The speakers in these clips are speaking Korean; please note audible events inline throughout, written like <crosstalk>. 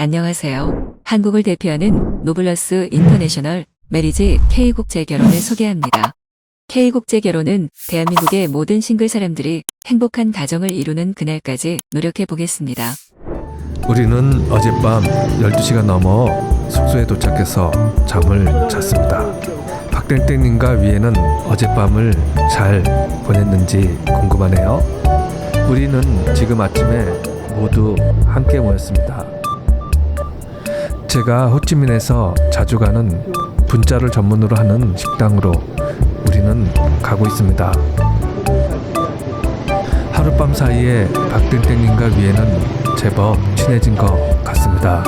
안녕하세요. 한국을 대표하는 노블러스 인터내셔널 메리지 K국제 결혼을 소개합니다. K국제 결혼은 대한민국의 모든 싱글 사람들이 행복한 가정을 이루는 그날까지 노력해 보겠습니다. 우리는 어젯밤 12시가 넘어 숙소에 도착해서 잠을 잤습니다. 박땡땡님과 위에는 어젯밤을 잘 보냈는지 궁금하네요. 우리는 지금 아침에 모두 함께 모였습니다. 제가 호치민에서 자주 가는 분짜를 전문으로 하는 식당으로 우리는 가고 있습니다. 하룻밤 사이에 박땡땡님과 위에는 제법 친해진 것 같습니다.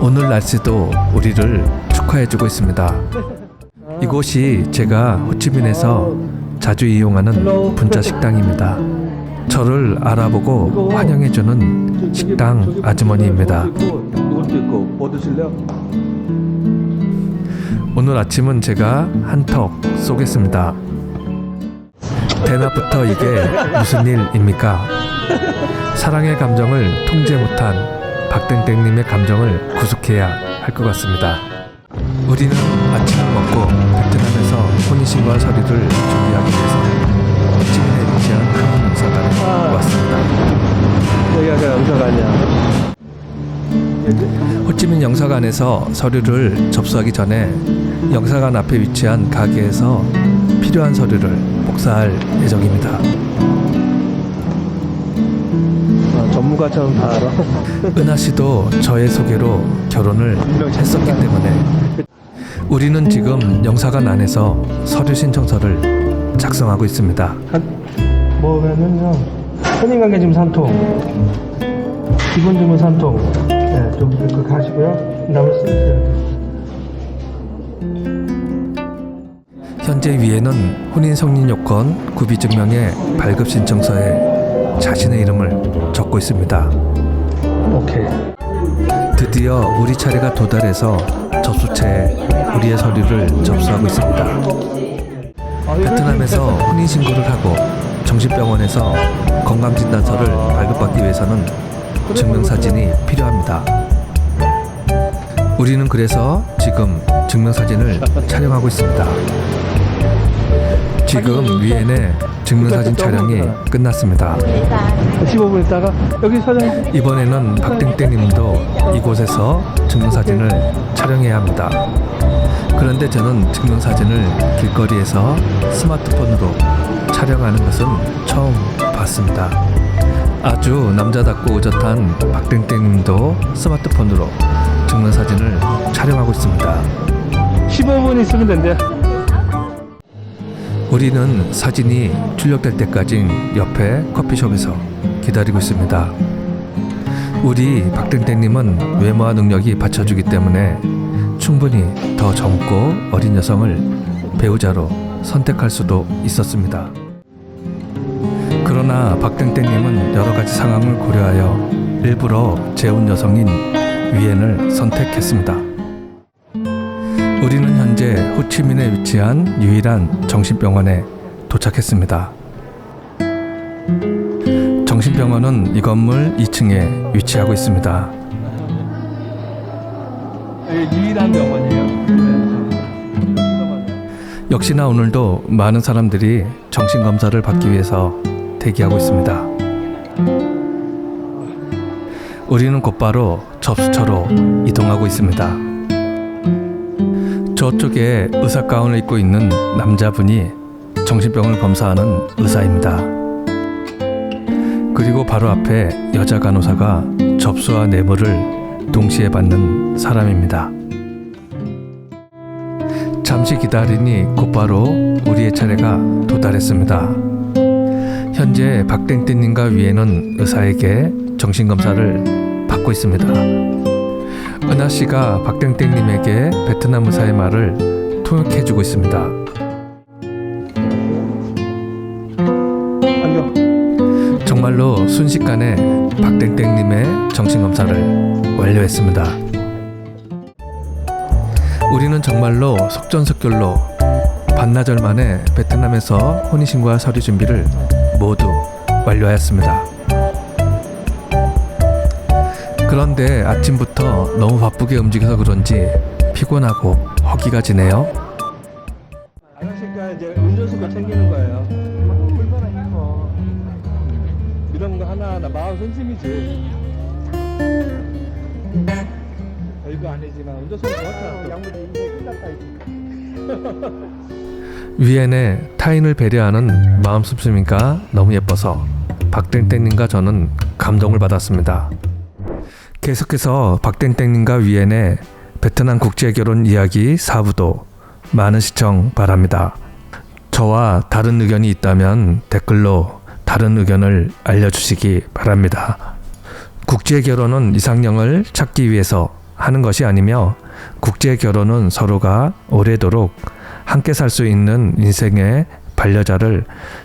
오늘 날씨도 우리를 축하해주고 있습니다. 이곳이 제가 호치민에서 자주 이용하는 분짜 식당입니다. 저를 알아보고 환영해주는 식당 아주머니입니다. 있고 뭐 드실래요? 오늘 아침은 제가 한턱 쏘겠습니다. 대낮부터 이게 무슨 일입니까? 사랑의 감정을 통제 못한 박땡땡님의 감정을 구속해야 할 것 같습니다. 우리는 아침을 먹고 베트남에서 혼인신고할 서류를 준비하기 위해서 호치민에 위치한 한국 영사관에 왔습니다. 여기가 영사관이야. 호치민 영사관에서 서류를 접수하기 전에 영사관 앞에 위치한 가게에서 필요한 서류를 복사할 예정입니다. 아, 전문가처럼 다 알아. <laughs> 은하 씨도 저의 소개로 결혼을 했었기 때문에 우리는 지금 영사관 안에서 서류 신청서를 작성하고 있습니다. 뭐면은요. 혼인관계증 3통. 기본증은 3통. 네, 좀 그렇게 하시고요. 남을 쓰세요. 현재 위에는 혼인 성립 요건 구비 증명의 발급 신청서에 자신의 이름을 적고 있습니다. 오케이. 드디어 우리 차례가 도달해서 접수체에 우리의 서류를 접수하고 있습니다. 베트남에서 혼인 신고를 하고 정신병원에서 건강 진단서를 발급받기 위해서는 증명사진이 필요합니다. 우리는 그래서 지금 증명사진을 <laughs> 촬영하고 있습니다. 지금 위엔의 증명사진 촬영이 끝났습니다. 15분 있다가 여기 사장. 이번에는 박땡땡님도 이곳에서 증명사진을 촬영해야 합니다. 그런데 저는 증명사진을 길거리에서 스마트폰으로 촬영하는 것은 처음 봤습니다. 아주 남자답고 의젓한 박땡땡님도 스마트폰으로 증명 사진을 촬영하고 있습니다. 15분 있으면 된대요. 우리는 사진이 출력될 때까지 옆에 커피숍에서 기다리고 있습니다. 우리 박땡땡님은 외모와 능력이 받쳐주기 때문에 충분히 더 젊고 어린 여성을 배우자로 선택할 수도 있었습니다. 그러나 박땡땡님은 여러 가지 상황을 고려하여 일부러 재혼 여성인 위엔을 선택했습니다. 우리는 현재 호치민에 위치한 유일한 정신병원에 도착했습니다. 정신병원은 이 건물 2층에 위치하고 있습니다. 여기 유일한 병원이에요. 역시나 오늘도 많은 사람들이 정신검사를 받기 위해서 대기하고 있습니다. 우리는 곧바로 접수처로 이동하고 있습니다. 저쪽에 의사 가운을 입고 있는 남자분이 정신병을 검사하는 의사입니다. 그리고 바로 앞에 여자 간호사가 접수와 뇌물을 동시에 받는 사람입니다. 잠시 기다리니 곧바로 우리의 차례가 도달했습니다. 현재 박땡땡님과 위에는 의사에게 정신검사를 받고 있습니다. 은하 씨가 박땡땡님에게 베트남 의사의 말을 통역해주고 있습니다. 안녕. 정말로 순식간에 박땡땡님의 정신검사를 완료했습니다. 우리는 정말로 속전속결로 반나절 만에 베트남에서 혼인신고와 서류 준비를 모두 완료하였습니다. 그런데 아침부터 너무 바쁘게 움직여서 그런지 피곤하고 허기가 지네요. 아가씨가 이제 운전수가 챙기는 거예요. 불편하니까. 이런 거 하나하나 마음 선심이지. 별거 아니지만 운전수 좋았다. 양물이 이제 끝났다 이제. <laughs> 위엔의 타인을 배려하는 마음 씀씀이가 너무 예뻐서 박땡땡님과 저는 감동을 받았습니다. 계속해서 박땡땡님과 위엔의 베트남 국제결혼 이야기 4부도 많은 시청 바랍니다. 저와 다른 의견이 있다면 댓글로 다른 의견을 알려주시기 바랍니다. 국제결혼은 이상형을 찾기 위해서 하는 것이 아니며 국제 결혼은 서로가 오래도록 함께 살 수 있는 인생의 반려자를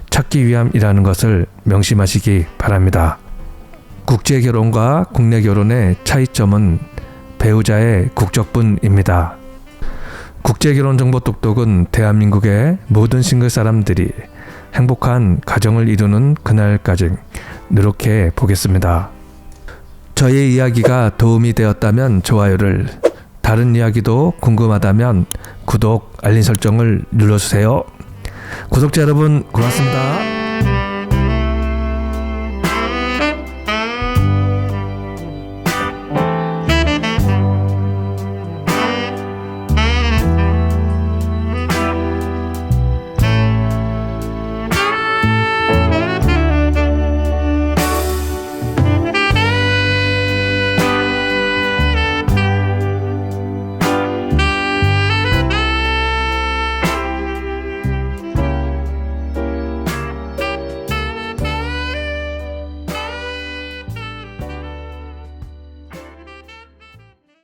찾기 위함이라는 것을 명심하시기 바랍니다. 국제 결혼과 국내 결혼의 차이점은 배우자의 국적분입니다. 국제 결혼 정보 똑똑은 대한민국의 모든 싱글 사람들이 행복한 가정을 이루는 그날까지 노력해 보겠습니다. 저의 이야기가 도움이 되었다면 좋아요를 다른 이야기도 궁금하다면 구독, 알림 설정을 눌러주세요. 구독자 여러분 고맙습니다.